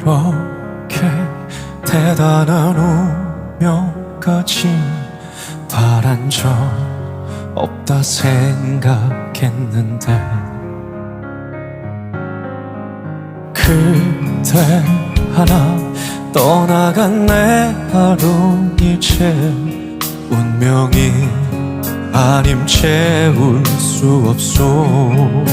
그렇게 대단한 운명까지 바란 적 없다 생각했는데 그대 하나 떠나간 내 하루 이제 운명이 아님 채울 수 없소.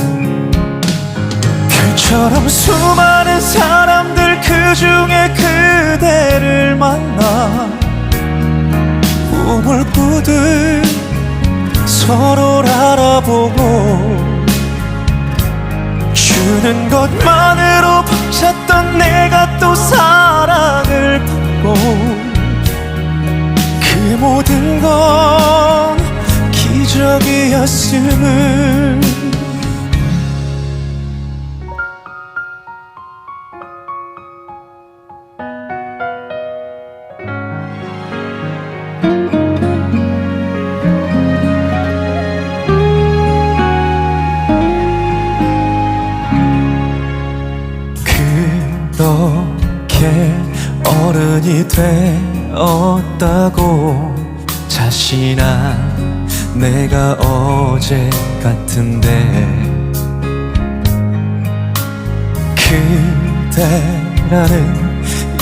그처럼 수많은 사람들 그 중에 그대를 만나 꿈을 꾸듯 서로를 알아보고 주는 것만으로 벅찼던 내가 또 사랑을 받고 그 모든 건 기적이었음을 자신한 내가 어제 같은데 그대라는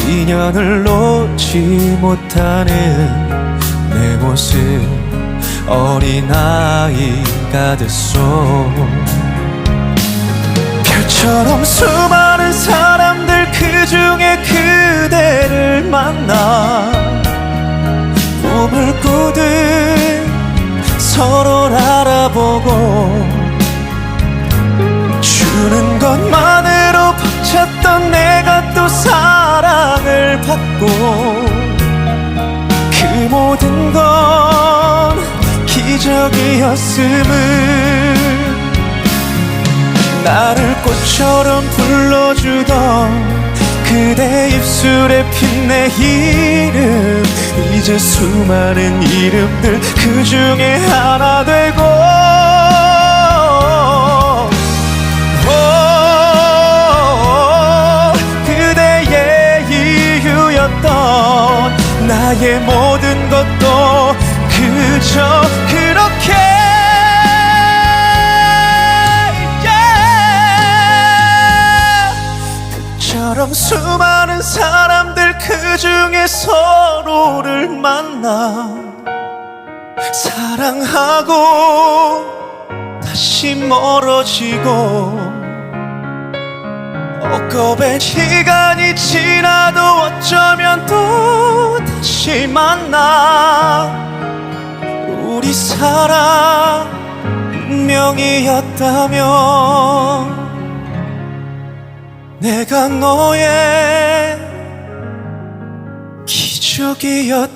인연을 놓지 못하는 내 모습 어린아이가 됐소. 별처럼 수많은 사람들 그 중에 그대를 만나 꿈을 꾸듯 서로를 알아보고 주는 것만으로 벅찼던 내가 또 사랑을 받고 그 모든 건 기적이었음을 나를 꽃처럼 불러주던 그대 입술에 핀 내 이름. 이제 수많은 이름들 그 중에 하나 되고 처럼 수많은 사람들 그 중에 서로를 만나 사랑하고 다시 멀어지고 억겁의 시간이 지나도 어쩌면 또 다시 만나 우리 사랑 운명이었다면 내가 너의 기적이었다면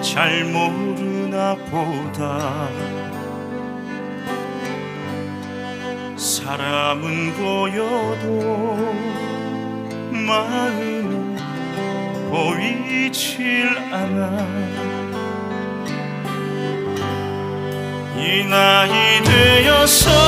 잘 모르나 보다. 사람은 보여도 마음은 보이질 않아. 이 나이 되어서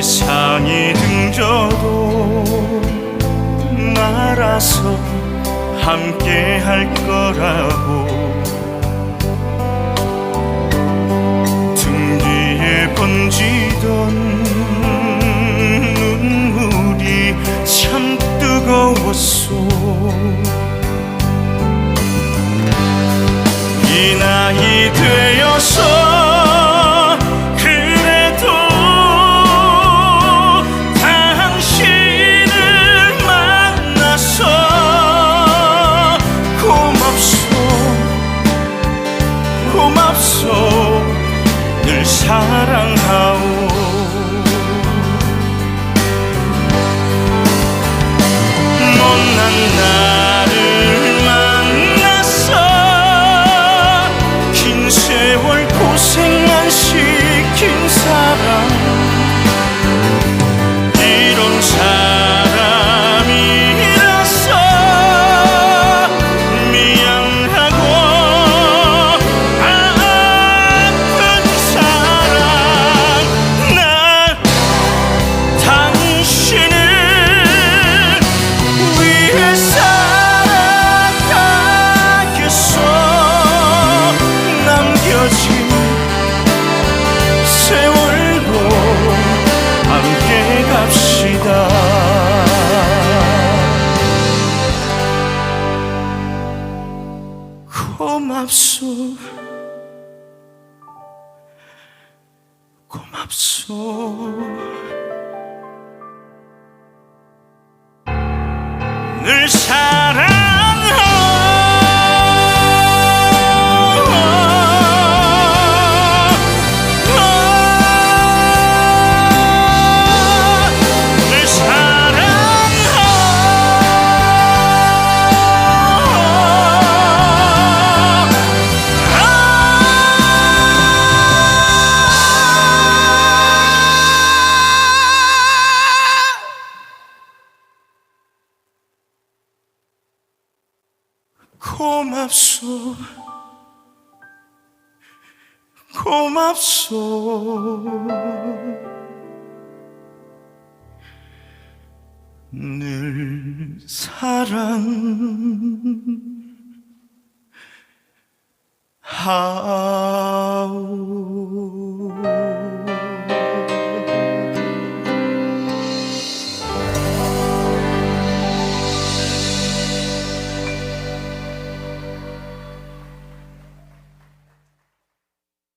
세상이 등져도 말아서 함께 할 거라고. 등 뒤에 번지던 눈물이 참 뜨거웠소. 이 나이 되어서 고맙소. 고맙소. 늘 사랑 고맙소. 늘 사랑 하